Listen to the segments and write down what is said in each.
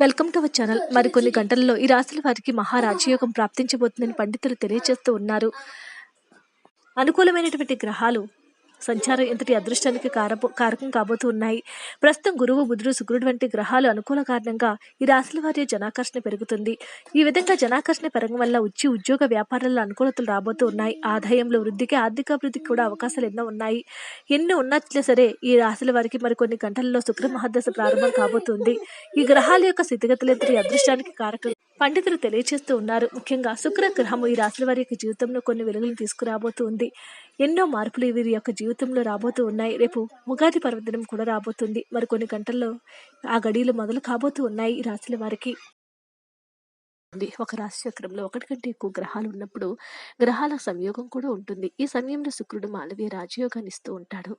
Welcome to our channel. మరికొన్ని గంటలలో ఈ రాశుల వారికి మహారాజయోగం ప్రాప్తించబోతుందని పండితులు తెలియజేస్తూ ఉన్నారు. అనుకూలమైనటువంటి గ్రహాలు సంచారం ఇంతటి అదృష్టానికి కారబో కారకం కాబోతూ ఉన్నాయి. ప్రస్తుతం గురువు బుధుడు శుక్రుడు వంటి గ్రహాలు అనుకూల కారణంగా ఈ రాశుల వారి జనాకర్షణ పెరుగుతుంది. ఈ విధంగా జనాకర్షణ పెరగడం వల్ల వచ్చి ఉద్యోగ వ్యాపారాల్లో అనుకూలతలు రాబోతూ ఉన్నాయి. ఆదాయంలో వృద్ధికి ఆర్థిక అభివృద్ధికి కూడా అవకాశాలు ఎన్నో ఉన్నాయి. ఎన్ని ఉన్నట్లే సరే ఈ రాశుల వారికి మరికొన్ని గంటల్లో శుక్ర మహాదశ ప్రారంభం కాబోతుంది. ఈ గ్రహాల యొక్క స్థితిగతులు ఇంతటి అదృష్టానికి కారకం పండితులు తెలియజేస్తూ ఉన్నారు. ముఖ్యంగా శుక్ర గ్రహము ఈ రాశుల వారి యొక్క జీవితంలో కొన్ని వెలుగులు తీసుకురాబోతూ ఉంది ఎన్నో మార్పులు వీరి యొక్క జీవితంలో రాబోతూ ఉన్నాయి. రేపు ఉగాది పర్వదినం కూడా రాబోతుంది. మరికొన్ని గంటల్లో ఆ గడియలు మొదలు కాబోతూ ఉన్నాయి ఈ రాశుల వారికి. ఒక రాశి చక్రంలో ఒకటి కంటే ఎక్కువ గ్రహాలు ఉన్నప్పుడు గ్రహాల సంయోగం కూడా ఉంటుంది. ఈ సమయంలో శుక్రుడు మాలవీయ రాజయోగాన్ని ఇస్తూ ఉంటాడు.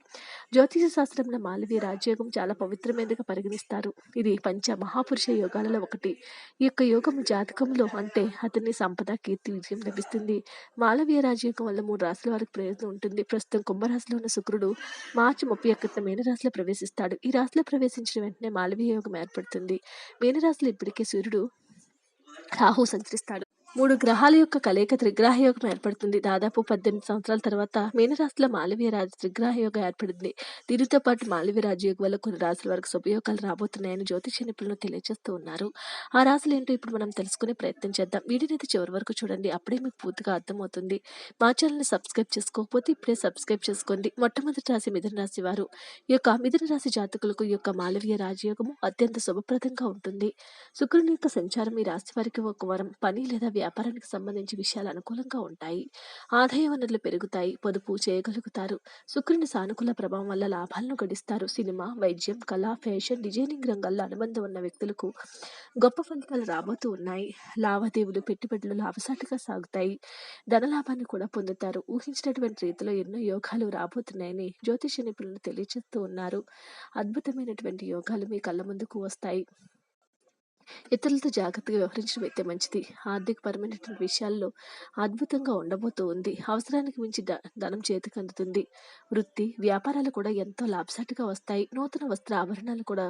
జ్యోతిష శాస్త్రంలో మాలవీయ రాజయోగం చాలా పవిత్రమైనదిగా పరిగణిస్తారు. ఇది పంచ మహాపురుష యోగాలలో ఒకటి. ఈ యొక్క యోగం జాతకంలో అంటే అతని సంపద కీర్తి విజయం లభిస్తుంది. మాలవీయ రాజయోగం వల్ల మూడు రాశుల వారికి ప్రయోజనం ఉంటుంది. ప్రస్తుతం కుంభరాశిలో ఉన్న శుక్రుడు మార్చి ముప్పై ఒకటిన మీనరాశిలో ప్రవేశిస్తాడు. ఈ రాశిలో ప్రవేశించిన వెంటనే మాలవీయ యోగం ఏర్పడుతుంది. మీనరాశిలో ఇప్పటికే సూర్యుడు రాహు సంచరిస్తాడు మూడు గ్రహాల యొక్క కలయిక త్రిగ్రహ యోగం ఏర్పడుతుంది. దాదాపు పద్దెనిమిది సంవత్సరాల తర్వాత మీనరాశిలో మాలవీయ రాజు త్రిగ్రహ యోగం ఏర్పడింది. దీనితో పాటు మాలవీయ రాజయోగం వల్ల కొన్ని రాశుల వరకు శుభయోగాలు రాబోతున్నాయని జ్యోతిష నిపుణులు తెలియజేస్తూ ఉన్నారు. ఆ రాశులు ఏంటో ఇప్పుడు మనం తెలుసుకునే ప్రయత్నం చేద్దాం. వీడియోనైతే చివరి వరకు చూడండి. అప్పుడే మీకు పూర్తిగా అర్థమవుతుంది. మా ఛానల్ని సబ్స్క్రైబ్ చేసుకోకపోతే ఇప్పుడే సబ్స్క్రైబ్ చేసుకోండి. మొట్టమొదటి రాశి మిథున రాశి వారు. ఈ యొక్క మిథున రాశి జాతకులకు ఈ యొక్క మాలవీయ రాజయోగము అత్యంత శుభప్రదంగా ఉంటుంది. శుక్రుని యొక్క సంచారం ఈ రాశి వారికి ఒక వరం పని లేదా వ్యాపారానికి సంబంధించి విషయాలు అనుకూలంగా ఉంటాయి. ఆదాయ వనరులు పెరుగుతాయి పొదుపు చేయగలుగుతారు. శుక్రుని సానుకూల ప్రభావం వల్ల లాభాలను గడిస్తారు. సినిమా వైద్యం కళ ఫ్యాషన్ డిజైనింగ్ రంగాల్లో అనుబంధం ఉన్న వ్యక్తులకు గొప్ప ఫలితాలు రాబోతూ ఉన్నాయి. లావాదేవీలు పెట్టుబడులు లాభసాటిగా సాగుతాయి. ధనలాభాన్ని కూడా పొందుతారు. ఊహించినటువంటి రీతిలో ఎన్నో యోగాలు రాబోతున్నాయని జ్యోతిష నిపుణులు తెలియజేస్తూ ఉన్నారు. అద్భుతమైనటువంటి యోగాలు మీ కళ్ళ ముందుకు వస్తాయి. ఇతరులతో జాగ్రత్తగా వ్యవహరించడం అయితే మంచిది. ఆర్థికపరమైనటువంటి విషయాల్లో అద్భుతంగా ఉండబోతూ ఉంది. అవసరానికి మించి ద ధనం చేతికి అందుతుంది. వృత్తి వ్యాపారాలు కూడా ఎంతో లాభసాటిగా వస్తాయి. నూతన వస్త్ర ఆభరణాలు కూడా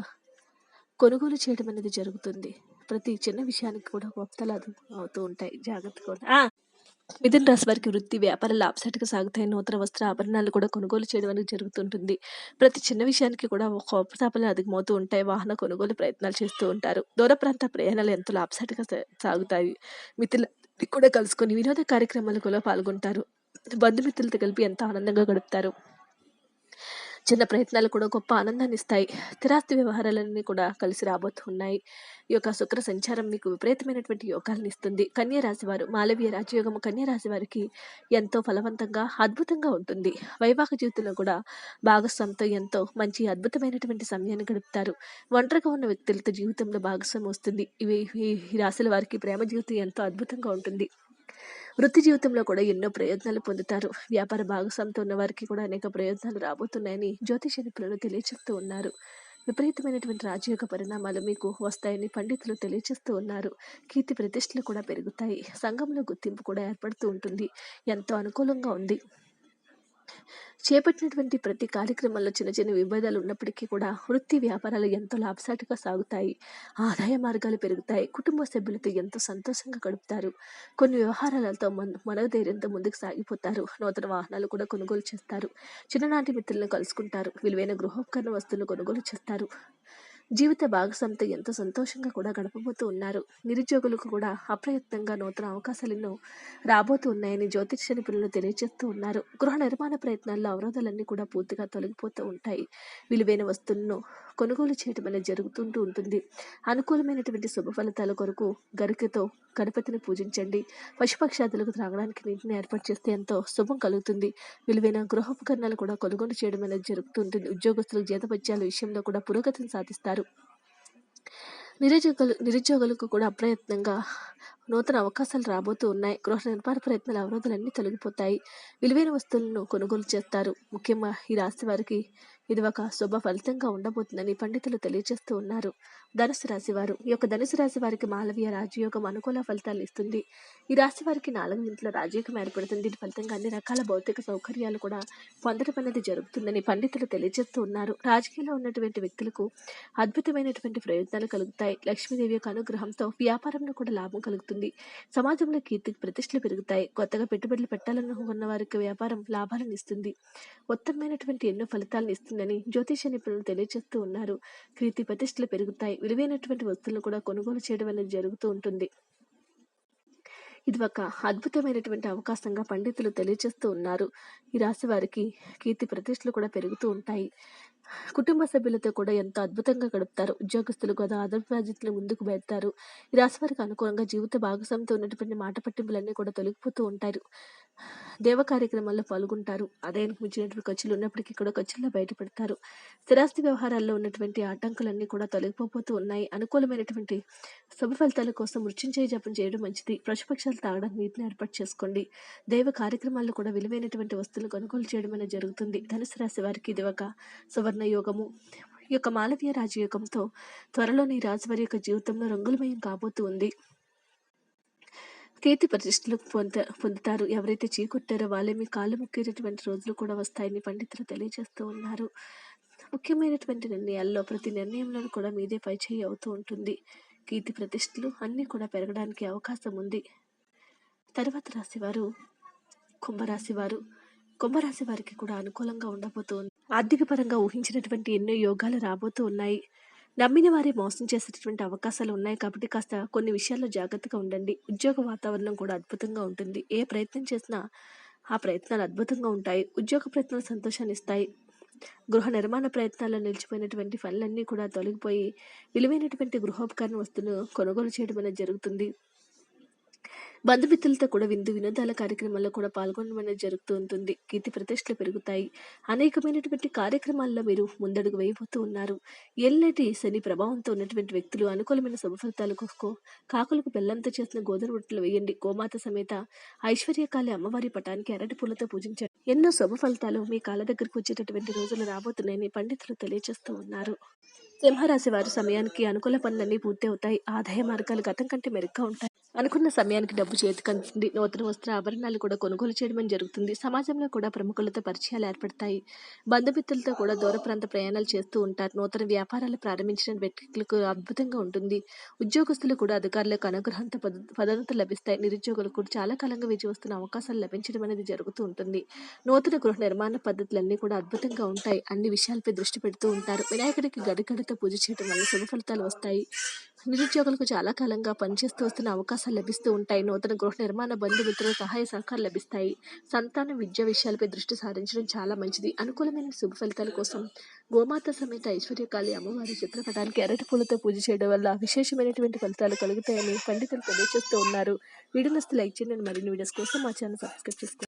కొనుగోలు చేయడం అనేది జరుగుతుంది. ప్రతి చిన్న విషయానికి కూడా గొప్పతలాలు అవుతూ ఉంటాయి. జాగ్రత్తగా మిథున రాశి వారికి వృత్తి వ్యాపారాలు లాభసాటిగా సాగుతాయి. నూతన వస్త్ర ఆభరణాలు కూడా కొనుగోలు చేయడం అనేది జరుగుతుంటుంది. ప్రతి చిన్న విషయానికి కూడా కోపతాపాలు అధికమవుతూ ఉంటాయి. వాహన కొనుగోలు ప్రయత్నాలు చేస్తూ ఉంటారు. దూర ప్రాంత ప్రయాణాలు ఎంతో లాభసాటిగా సా- సాగుతాయి. మిథులని కూడా కలుసుకొని వినోద కార్యక్రమాలు కూడా పాల్గొంటారు. బంధుమిత్రులతో కలిపి ఎంతో ఆనందంగా గడుపుతారు. చిన్న ప్రయత్నాలు కూడా గొప్ప ఆనందాన్ని ఇస్తాయి. స్థిరాస్తి వ్యవహారాలన్నీ కూడా కలిసి రాబోతున్నాయి. ఈ యొక్క శుక్ర సంచారం మీకు విపరీతమైనటువంటి యోగాలను ఇస్తుంది. కన్యా రాశి వారు మాలవీయ రాజయోగము కన్యా రాశి వారికి ఎంతో ఫలవంతంగా అద్భుతంగా ఉంటుంది. వైవాహిక జీవితంలో కూడా భాగస్వామితో ఎంతో మంచి అద్భుతమైనటువంటి సమయాన్ని గడుపుతారు. ఒంటరిగా ఉన్న వ్యక్తులతో జీవితంలో భాగస్వామి వస్తుంది. ఇవి ఈ ఈ రాశుల వారికి ప్రేమ జీవితం ఎంతో అద్భుతంగా ఉంటుంది. వృత్తి జీవితంలో కూడా ఎన్నో ప్రయోజనాలు పొందుతారు. వ్యాపార భాగస్వామితో ఉన్న వారికి కూడా అనేక ప్రయోజనాలు రాబోతున్నాయని జ్యోతిష నిపుణులు తెలియజేస్తూ ఉన్నారు. విపరీతమైనటువంటి రాజయోగ పరిణామాలు మీకు వస్తాయని పండితులు తెలియజేస్తూ ఉన్నారు. కీర్తి ప్రతిష్టలు కూడా పెరుగుతాయి. సంఘంలో గుర్తింపు కూడా ఏర్పడుతూ ఉంటుంది. ఎంతో అనుకూలంగా ఉంది. చేపట్టినటువంటి ప్రతి కార్యక్రమంలో చిన్న చిన్న విభేదాలు ఉన్నప్పటికీ కూడా వృత్తి వ్యాపారాలు ఎంతో లాభసాటిగా సాగుతాయి. ఆదాయ మార్గాలు పెరుగుతాయి. కుటుంబ సభ్యులతో ఎంతో సంతోషంగా గడుపుతారు. కొన్ని వ్యవహారాలతో మన మనోధైర్యంతో ముందుకు సాగిపోతారు. నూతన వాహనాలు కూడా కొనుగోలు చేస్తారు. చిన్ననాటి మిత్రులను కలుసుకుంటారు. విలువైన గృహోపకరణ వస్తువులు కొనుగోలు చేస్తారు. జీవిత భాగస్వామితో ఎంతో సంతోషంగా కూడా గడపబోతూ ఉన్నారు. నిరుద్యోగులకు కూడా అప్రయత్నంగా నూతన అవకాశాలను రాబోతూ ఉన్నాయని జ్యోతిష నిపుణులు తెలియజేస్తూ ఉన్నారు. గృహ నిర్మాణ ప్రయత్నాల్లో అవరోధాలన్నీ కూడా పూర్తిగా తొలగిపోతూ ఉంటాయి. విలువైన వస్తువులను కొనుగోలు చేయడం అనేది జరుగుతుంటూ ఉంటుంది. అనుకూలమైనటువంటి శుభ ఫలితాల కొరకు గరికతో గణపతిని పూజించండి. పశుపక్షాదులకు త్రాగడానికి నీటిని ఏర్పాటు చేస్తే ఎంతో శుభం కలుగుతుంది. విలువైన గృహోపకరణాలు కూడా కొనుగోలు చేయడం అనేది జరుగుతుంటుంది. ఉద్యోగస్తులు జీతపత్యాల విషయంలో కూడా పురోగతిని సాధిస్తారు. నిరుద్యోగులు నిరుద్యోగులకు కూడా అప్రయత్నంగా నూతన అవకాశాలు రాబోతూ ఉన్నాయి. గృహ నిర్మాణ ప్రయత్నాల అవరోధాలన్నీ తొలగిపోతాయి. విలువైన వస్తువులను కొనుగోలు చేస్తారు. ముఖ్యంగా ఈ రాశి వారికి ఇది ఒక శుభ ఫలితంగా ఉండబోతుందని పండితులు తెలియజేస్తూ ఉన్నారు. ధనుసు రాశి వారు ఈ యొక్క ధనుసు రాశి వారికి మాలవీయ రాజయోగం అనుకూల ఫలితాలు ఇస్తుంది. ఈ రాశి వారికి నాలుగు ఇంట్లో రాజయోగం ఏర్పడుతుంది. దీని ఫలితంగా అన్ని రకాల భౌతిక సౌకర్యాలు కూడా పొందడం అనేది జరుగుతుందని పండితులు తెలియజేస్తూ ఉన్నారు. రాజకీయంలో ఉన్నటువంటి వ్యక్తులకు అద్భుతమైనటువంటి ప్రయోజనాలు కలుగుతాయి. లక్ష్మీదేవి యొక్క అనుగ్రహంతో వ్యాపారంలో కూడా లాభం కలుగుతుంది. సమాజంలో కీర్తి ప్రతిష్టలు పెరుగుతాయి. కొత్తగా పెట్టుబడులు పెట్టాలనుకున్న వారికి వ్యాపారం లాభాలను ఇస్తుంది. ఉత్తమమైనటువంటి ఎన్నో ఫలితాలను ఇస్తుందని జ్యోతిష నిపుణులు తెలియజేస్తూ ఉన్నారు. కీర్తి ప్రతిష్టలు పెరుగుతాయి. విలువైనటువంటి వస్తువులను కూడా కొనుగోలు చేయడం అనేది జరుగుతూ ఉంటుంది. ఇది ఒక అద్భుతమైనటువంటి అవకాశంగా పండితులు తెలియజేస్తూ ఉన్నారు. ఈ రాశి వారికి కీర్తి ప్రతిష్టలు కూడా పెరుగుతూ ఉంటాయి. కుటుంబ సభ్యులతో కూడా ఎంతో అద్భుతంగా గడుపుతారు. ఉద్యోగస్తులు కూడా ఆదర్శ బాధ్యతలు ముందుకు పెడతారు ఈ రాశి వారికి అనుకూలంగా జీవిత భాగస్వామితో ఉన్నటువంటి మాట పట్టింపులన్నీ కూడా తొలగిపోతూ ఉంటారు. దేవ కార్యక్రమాల్లో పాల్గొంటారు. ఆదాయానికి మించినటువంటి ఖర్చులు ఉన్నప్పటికీ కూడా ఖర్చుల్లో బయటపడతారు. స్థిరాస్తి వ్యవహారాల్లో ఉన్నటువంటి ఆటంకులన్నీ కూడా తొలగిపోతూ ఉన్నాయి. అనుకూలమైనటువంటి శుభ ఫలితాల కోసం మృత్యుంజయ జపం చేయడం మంచిది. పశుపక్షాలు తాగడానికి నీటిని ఏర్పాటు చేసుకోండి. దైవ కార్యక్రమాల్లో కూడా విలువైనటువంటి వస్తువులు కొనుగోలు చేయడం అనేది జరుగుతుంది. ధనుసు రాశి వారికి ఇది ఒక సువర్ణ యోగము ఈ యొక్క మాలవీయ రాజయోగంతో త్వరలోని రాజువారి యొక్క జీవితంలో రంగులమయం కాబోతూ ఉంది. కీర్తి ప్రతిష్టలు పొంద పొందుతారు. ఎవరైతే చీకొట్టారో వాళ్ళే మీ కాళ్ళు ముక్కేటటువంటి రోజులు కూడా వస్తాయని పండితులు తెలియజేస్తూ ఉన్నారు. ముఖ్యమైనటువంటి నిర్ణయాల్లో ప్రతి నిర్ణయంలో కూడా మీదే పైచేయి అవుతూ ఉంటుంది. కీర్తి ప్రతిష్టలు అన్నీ కూడా పెరగడానికి అవకాశం ఉంది. తర్వాత రాశివారు కుంభరాశి వారు కుంభరాశి వారికి కూడా అనుకూలంగా ఉండబోతోంది ఆర్థికపరంగా ఊహించినటువంటి ఎన్నో యోగాలు రాబోతూ ఉన్నాయి. నమ్మిన వారే మోసం చేసేటటువంటి అవకాశాలు ఉన్నాయి కాబట్టి కాస్త కొన్ని విషయాల్లో జాగ్రత్తగా ఉండండి. ఉద్యోగ వాతావరణం కూడా అద్భుతంగా ఉంటుంది. ఏ ప్రయత్నం చేసినా ఆ ప్రయత్నాలు అద్భుతంగా ఉంటాయి. ఉద్యోగ ప్రయత్నాలు సంతోషాన్ని ఇస్తాయి. గృహ నిర్మాణ ప్రయత్నాల్లో నిలిచిపోయినటువంటి పనులన్నీ కూడా తొలగిపోయి విలువైనటువంటి గృహోపకరణ వస్తువులు కొనుగోలు చేయడం అనేది జరుగుతుంది. బంధుమిత్రులతో కూడా విందు వినోదాల కార్యక్రమాల్లో కూడా పాల్గొనడం అనేది జరుగుతూ ఉంటుంది. కీర్తి ప్రతిష్టలు పెరుగుతాయి. అనేకమైనటువంటి కార్యక్రమాల్లో మీరు ముందడుగు వేయబోతూ ఉన్నారు. ఎల్లటి శని ప్రభావంతో ఉన్నటువంటి వ్యక్తులు అనుకూలమైన శుభఫలితాలు కోసుకో. కాకులకు బెల్లంతో చేసిన గోధుమ రొట్టెలు వేయండి. గోమాత సమేత ఐశ్వర్యకాలి అమ్మవారి పటానికి అరటి పూలతో పూజించండి. ఎన్నో శుభ ఫలితాలు మీ కాళ్ళ దగ్గరకు వచ్చేటటువంటి రోజులు రాబోతున్నాయని పండితులు తెలియజేస్తూ ఉన్నారు. సింహరాశి వారి సమయానికి అనుకూల పనులన్నీ పూర్తి అవుతాయి ఆదాయ మార్గాలు గతం కంటే మెరుగ్గా ఉంటాయి. అనుకున్న సమయానికి డబ్బు చేతికి అందుతుంది నూతన వస్త్ర ఆభరణాలు కూడా కొనుగోలు చేయడం జరుగుతుంది. సమాజంలో కూడా ప్రముఖులతో పరిచయాలు ఏర్పడతాయి. బంధుమిత్రులతో కూడా దూర ప్రాంత ప్రయాణాలు చేస్తూ ఉంటారు. నూతన వ్యాపారాలు ప్రారంభించిన వ్యక్తులకు అద్భుతంగా ఉంటుంది. ఉద్యోగస్తులు కూడా అధికారులకు అనుగ్రహంతో పద పదోన్నతులు లభిస్తాయి. నిరుద్యోగులకు కూడా చాలా కాలంగా వేచి వస్తున్న అవకాశాలు లభించడం అనేది జరుగుతూ ఉంటుంది. నూతన గృహ నిర్మాణ పద్ధతులన్నీ కూడా అద్భుతంగా ఉంటాయి. అన్ని విషయాలపై దృష్టి పెడుతూ ఉంటారు. వినాయకుడికి గడిగడితో పూజ చేయడం వల్ల శుభ ఫలితాలు వస్తాయి. నిరుద్యోగులకు చాలా కాలంగా పనిచేస్తూ వస్తున్న అవకాశాలు లభిస్తూ ఉంటాయి. నూతన గృహ నిర్మాణ బంధుమిత్రుల సహాయ సహకారాలు లభిస్తాయి. సంతాన విద్యా విషయాలపై దృష్టి సారించడం చాలా మంచిది. అనుకూలమైన శుభ ఫలితాల కోసం గోమాత సమేత ఐశ్వర్యకాళి అమ్మవారి చిత్రపటానికి అరటి పూలతో పూజ చేయడం వల్ల విశేషమైనటువంటి ఫలితాలు కలుగుతాయని పండితులు తెలియజేస్తూ ఉన్నారు. వీడియో లైక్ చేయండి. మరిన్ని వీడియోస్ కోసం మా ఛానల్ సబ్స్క్రైబ్ చేసుకోండి.